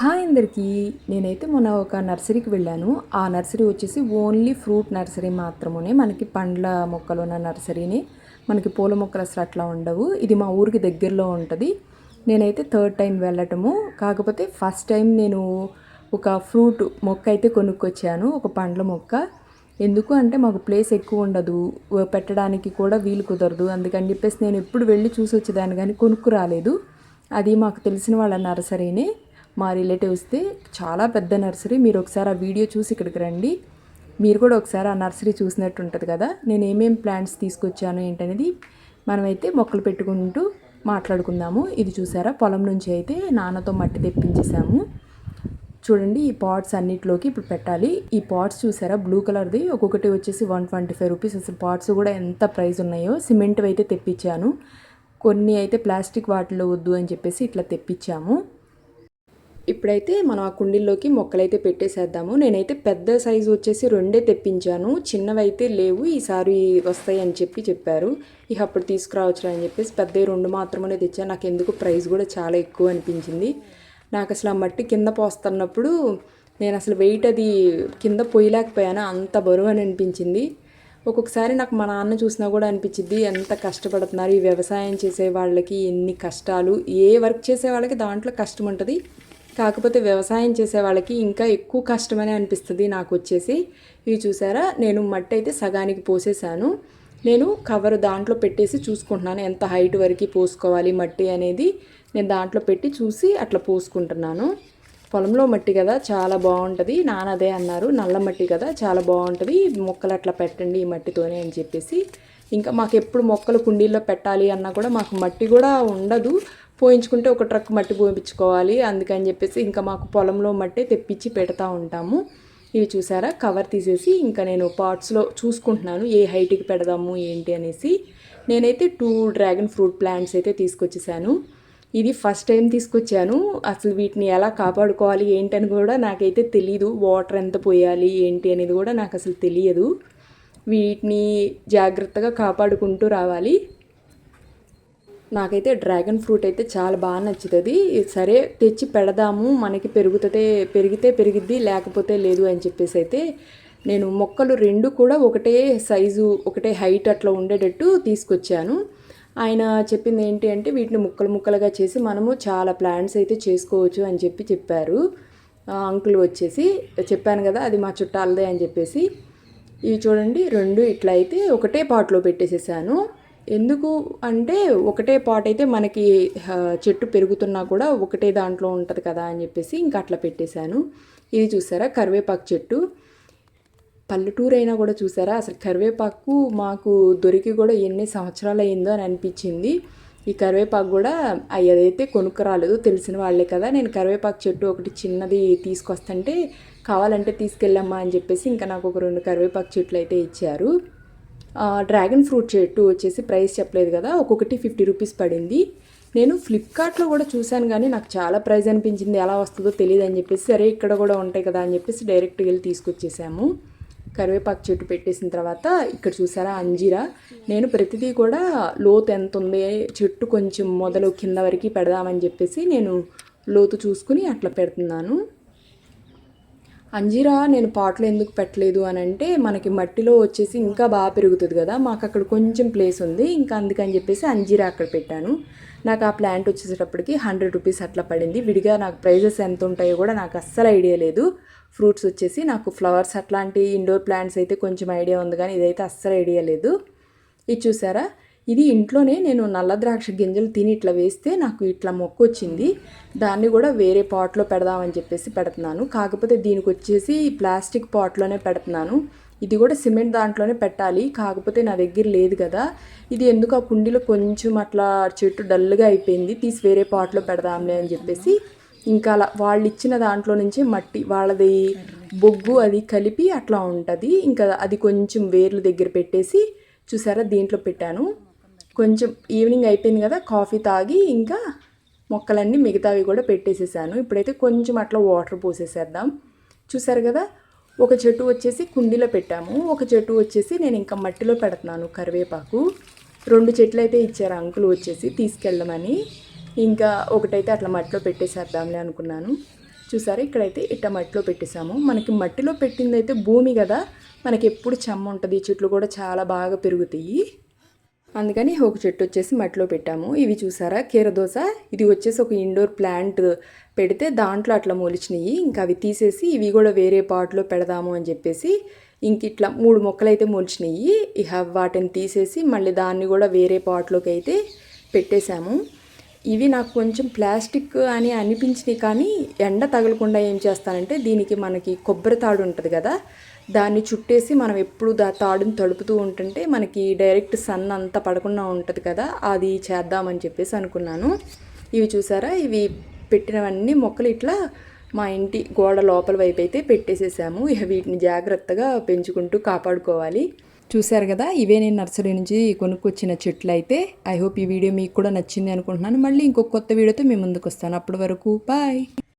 Hi అందరికీ. నేనైతే మొన్న ఒక నర్సరీకి వెళ్ళాను. ఆ నర్సరీ వచ్చేసి ఓన్లీ ఫ్రూట్ నర్సరీ మాత్రమే మనకి పండ్ల మొక్కలు ఉన్న నర్సరీని. మనకి పూల మొక్కలు అసలు అట్లా ఉండవు. ఇది మా ఊరికి దగ్గరలో ఉంటుంది. నేనైతే థర్డ్ టైం వెళ్ళటము. కాకపోతే ఫస్ట్ టైం నేను ఒక ఫ్రూట్ మొక్క అయితే కొనుక్కొచ్చాను. ఒక పండ్ల మొక్క. ఎందుకు అంటే మాకు ప్లేస్ ఎక్కువ ఉండదు. పెట్టడానికి కూడా వీలు కుదరదు. అందుకని చెప్పేసి నేను ఎప్పుడు వెళ్ళి చూసి వచ్చేదాన్ని కానీ కొనుక్కు రాలేదు. అది మాకు తెలిసిన వాళ్ళ నర్సరీనే. మా రిలేటివ్స్ది చాలా పెద్ద నర్సరీ. మీరు ఒకసారి ఆ వీడియో చూసి ఇక్కడికి రండి. మీరు కూడా ఒకసారి ఆ నర్సరీ చూసినట్టు ఉంటుంది కదా. నేను ఏమేం ప్లాంట్స్ తీసుకొచ్చాను ఏంటనేది మనమైతే మొక్కలు పెట్టుకుంటూ మాట్లాడుకుందాము. ఇది చూసారా? పొలం నుంచి అయితే నాన్నతో మట్టి తెప్పించేసాము. చూడండి ఈ పాట్స్ అన్నిటిలోకి ఇప్పుడు పెట్టాలి. ఈ పాట్స్ చూసారా? బ్లూ కలర్ది. ఒక్కొక్కటి వచ్చేసి వన్ ట్వంటీ ఫైవ్ రూపీస్. అసలు పాట్స్ కూడా ఎంత ప్రైస్ ఉన్నాయో. సిమెంట్ అయితే తెప్పించాను. కొన్ని అయితే ప్లాస్టిక్ వాటిలో వద్దు అని చెప్పేసి ఇట్లా తెప్పించాము. ఇప్పుడైతే మనం ఆ కుండీల్లోకి మొక్కలైతే పెట్టేసేద్దాము. నేనైతే పెద్ద సైజు వచ్చేసి రెండే తెప్పించాను. చిన్నవైతే లేవు ఈసారి వస్తాయి అని చెప్పి చెప్పారు. ఇక అప్పుడు తీసుకురావచ్చు అని చెప్పేసి పెద్ద రెండు మాత్రమే తెచ్చాను. నాకు ఎందుకు ప్రైస్ కూడా చాలా ఎక్కువ అనిపించింది. నాకు అసలు ఆ మట్టి కింద పోస్తున్నప్పుడు నేను అసలు వెయిట్ అది కింద పోయలేకపోయాను. అంత బరువు అని అనిపించింది. ఒక్కొక్కసారి నాకు మా నాన్న చూసినా కూడా అనిపించింది ఎంత కష్టపడుతున్నారు ఈ వ్యవసాయం చేసే వాళ్ళకి ఎన్ని కష్టాలు ఏ వర్క్ చేసే వాళ్ళకి దాంట్లో కష్టం ఉంటుంది కాకపోతే వ్యవసాయం చేసే వాళ్ళకి ఇంకా ఎక్కువ కష్టమని అనిపిస్తుంది నాకు వచ్చేసి ఇవి చూసారా? నేను మట్టి అయితే సగానికి పోసేసాను. నేను కవర్ దాంట్లో పెట్టేసి చూసుకుంటున్నాను. ఎంత హైట్ వరకు పోసుకోవాలి మట్టి అనేది నేను దాంట్లో పెట్టి చూసి అట్లా పోసుకుంటున్నాను. పొలంలో మట్టి కదా చాలా బాగుంటుంది. నాన్న అదే అన్నారు. నల్ల మట్టి కదా చాలా బాగుంటుంది. మొక్కలు అట్లా పెట్టండి ఈ మట్టితోనే అని చెప్పేసి ఇంకా మాకు ఎప్పుడు మొక్కలు కుండీల్లో పెట్టాలి అన్నా కూడా మాకు మట్టి కూడా ఉండదు. పోయించుకుంటే ఒక ట్రక్ మట్టి పోయించుకోవాలి. అందుకని చెప్పేసి ఇంకా మాకు పొలంలో మట్టి తెప్పించి పెడతా ఉంటాము. ఇవి చూసారా? కవర్ తీసేసి ఇంకా నేను పాట్స్లో చూసుకుంటున్నాను. ఏ హైట్కి పెడదాము ఏంటి అనేసి. నేనైతే టూ డ్రాగన్ ఫ్రూట్ ప్లాంట్స్ అయితే తీసుకొచ్చేసాను. ఇది ఫస్ట్ టైం తీసుకొచ్చాను. అసలు వీటిని ఎలా కాపాడుకోవాలి ఏంటని కూడా నాకైతే తెలియదు వాటర్ ఎంత పోయాలి ఏంటి అనేది కూడా నాకు అసలు తెలియదు. వీటిని జాగ్రత్తగా కాపాడుకుంటూ రావాలి. నాకైతే డ్రాగన్ ఫ్రూట్ అయితే చాలా బాగా నచ్చుతుంది. సరే తెచ్చి పెడదాము మనకి పెరుగుతుంది పెరిగితే పెరిగిద్ది లేకపోతే లేదు అని చెప్పేసి అయితే నేను మొక్కలు రెండు కూడా ఒకటే సైజు ఒకటే హైట్ అట్లా ఉండేటట్టు తీసుకొచ్చాను. ఆయన చెప్పింది ఏంటి అంటే వీటిని ముక్కలు ముక్కలుగా చేసి మనము చాలా ప్లాంట్స్ అయితే చేసుకోవచ్చు అని చెప్పి చెప్పారు. అంకుల్ వచ్చేసి చెప్పాను కదా అది మా చుట్టాలదే అని చెప్పేసి. ఇవి చూడండి రెండు ఇట్లా అయితే ఒకటే పాట్లో పెట్టేసేసాను. ఎందుకు అంటే ఒకటే పాట్ అయితే మనకి చెట్టు పెరుగుతున్నా కూడా ఒకటే దాంట్లో ఉంటుంది కదా అని చెప్పేసి ఇంకా అట్లా పెట్టేశాను. ఇది చూసారా? కరివేపాకు చెట్టు. పల్లెటూరు అయినా కూడా చూసారా? అసలు కరివేపాకు మాకు దొరికి కూడా ఎన్ని సంవత్సరాలు అయిందో అని అనిపించింది. ఈ కరివేపాకు కూడా అదైతే కొనుక్కు రాలేదు తెలిసిన వాళ్ళే కదా. నేను కరివేపాకు చెట్టు ఒకటి చిన్నది తీసుకొస్తుంటే కావాలంటే తీసుకెళ్ళమ్మా అని చెప్పేసి ఇంకా నాకు ఒక రెండు కరివేపాకు చెట్లు అయితే ఇచ్చారు. డ్రాగన్ ఫ్రూట్ చెట్టు వచ్చేసి ప్రైస్ చెప్పలేదు కదా ఒక్కొక్కటి ఫిఫ్టీ రూపీస్ పడింది. నేను ఫ్లిప్కార్ట్లో కూడా చూశాను కానీ నాకు చాలా ప్రైస్ అనిపించింది ఎలా వస్తుందో తెలియదు అని చెప్పేసి సరే ఇక్కడ కూడా ఉంటాయి కదా అని చెప్పేసి డైరెక్ట్గా వెళ్ళి తీసుకొచ్చేసాము. కరివేపాకు చెట్టు పెట్టేసిన తర్వాత ఇక్కడ చూసారా అంజీరా. నేను ప్రతిదీ కూడా లోతు ఎంత ఉంది చెట్టు కొంచెం మొదలు కింద వరకు పెడదామని చెప్పేసి నేను లోతు చూసుకుని అట్లా పెడుతున్నాను. అంజీరా నేను పాటలు ఎందుకు పెట్టలేదు అని అంటే మనకి మట్టిలో వచ్చేసి ఇంకా బాగా పెరుగుతుంది కదా మాకు అక్కడ కొంచెం ప్లేస్ ఉంది ఇంకా అందుకని చెప్పేసి అంజీరా అక్కడ పెట్టాను. నాకు ఆ ప్లాంట్ వచ్చేసేటప్పటికి హండ్రెడ్ రూపీస్ అట్లా పడింది. విడిగా నాకు ప్రైజెస్ ఎంత ఉంటాయో కూడా నాకు అస్సలు ఐడియా లేదు. ఫ్రూట్స్ వచ్చేసి నాకు ఫ్లవర్స్ అట్లాంటి ఇండోర్ ప్లాంట్స్ అయితే కొంచెం ఐడియా ఉంది కానీ ఇదైతే అస్సలు ఐడియా లేదు. ఇది చూసారా? ఇది ఇంట్లోనే నేను నల్ల ద్రాక్ష గింజలు తిని ఇట్లా వేస్తే నాకు ఇట్లా మొక్క వచ్చింది. దాన్ని కూడా వేరే పాట్లో పెడదామని చెప్పేసి పెడుతున్నాను. కాకపోతే దీనికి వచ్చేసి ప్లాస్టిక్ పాట్లోనే పెడుతున్నాను. ఇది కూడా సిమెంట్ దాంట్లోనే పెట్టాలి. కాకపోతే నా దగ్గర లేదు కదా. ఇది ఎందుకు ఆ కుండీలో కొంచెం అట్లా చెట్టు డల్గా అయిపోయింది తీసి వేరే పాట్లో పెడదాంలే అని చెప్పేసి. ఇంకా అలా వాళ్ళు ఇచ్చిన దాంట్లో నుంచి మట్టి వాళ్ళది బొగ్గు అది కలిపి అట్లా ఉంటుంది. ఇంకా అది కొంచెం వేర్లు దగ్గర పెట్టేసి చూసారా దీంట్లో పెట్టాను. కొంచెం ఈవినింగ్ అయిపోయింది కదా కాఫీ తాగి ఇంకా మొక్కలన్నీ మిగతావి కూడా పెట్టేసేసాను. ఇప్పుడైతే కొంచెం అట్లా వాటర్ పోసేసేద్దాం. చూసారు కదా ఒక చెట్టు వచ్చేసి కుండీలో పెట్టాము. ఒక చెట్టు వచ్చేసి నేను ఇంకా మట్టిలో పెడుతున్నాను కరివేపాకు. రెండు చెట్లు అయితే ఇచ్చారు అంకులు వచ్చేసి తీసుకెళ్ళమని. ఇంకా ఒకటైతే అట్లా మట్టిలో పెట్టేసేద్దాంలే అనుకున్నాను. చూసారా ఇక్కడైతే ఇట్ట మట్టిలో పెట్టేసాము మనకి మట్టిలో పెట్టింది అయితే భూమి కదా మనకి ఎప్పుడు చెమ్మ ఉంటుంది చెట్లు కూడా చాలా బాగా పెరుగుతాయి. అందుకని ఒక చెట్టు వచ్చేసి మట్టిలో పెట్టాము. ఇవి చూసారా? కీరదోస ఇది వచ్చేసి ఒక ఇండోర్ ప్లాంట్ పెడితే దాంట్లో అట్లా మొలిచినాయి. ఇంకా అవి తీసేసి ఇవి కూడా వేరే పాట్లో పెడదాము అని చెప్పేసి ఇంక ఇట్లా మూడు మొక్కలు అయితే మొలిచినాయి. ఇక వాటిని తీసేసి మళ్ళీ దాన్ని కూడా వేరే పాట్లోకి అయితే పెట్టేశాము. ఇవి నాకు కొంచెం ప్లాస్టిక్ అని అనిపించినాయి కానీ ఎండ తగలకుండా ఏం చేస్తానంటే దీనికి మనకి కొబ్బరి తాడు ఉంటుంది కదా దాన్ని చుట్టేసి మనం ఎప్పుడు దా తాడుని తడుపుతూ ఉంటుంటే మనకి డైరెక్ట్ సన్ అంతా పడకుండా ఉంటుంది కదా అది చేద్దామని చెప్పేసి అనుకున్నాను. ఇవి చూసారా? ఇవి పెట్టినవన్నీ మొక్కలు ఇట్లా మా ఇంటి గోడ లోపల వైపు అయితే పెట్టేసేసాము. ఇక వీటిని జాగ్రత్తగా పెంచుకుంటూ కాపాడుకోవాలి. చూశారు కదా ఇవే నేను నర్సరీ నుంచి కొనుక్కొచ్చిన చెట్లు అయితే. ఐ హోప్ ఈ వీడియో మీకు కూడా నచ్చింది అనుకుంటున్నాను. మళ్ళీ ఇంకొక కొత్త వీడియోతో మీ ముందుకు వస్తాను. అప్పటి వరకు బాయ్!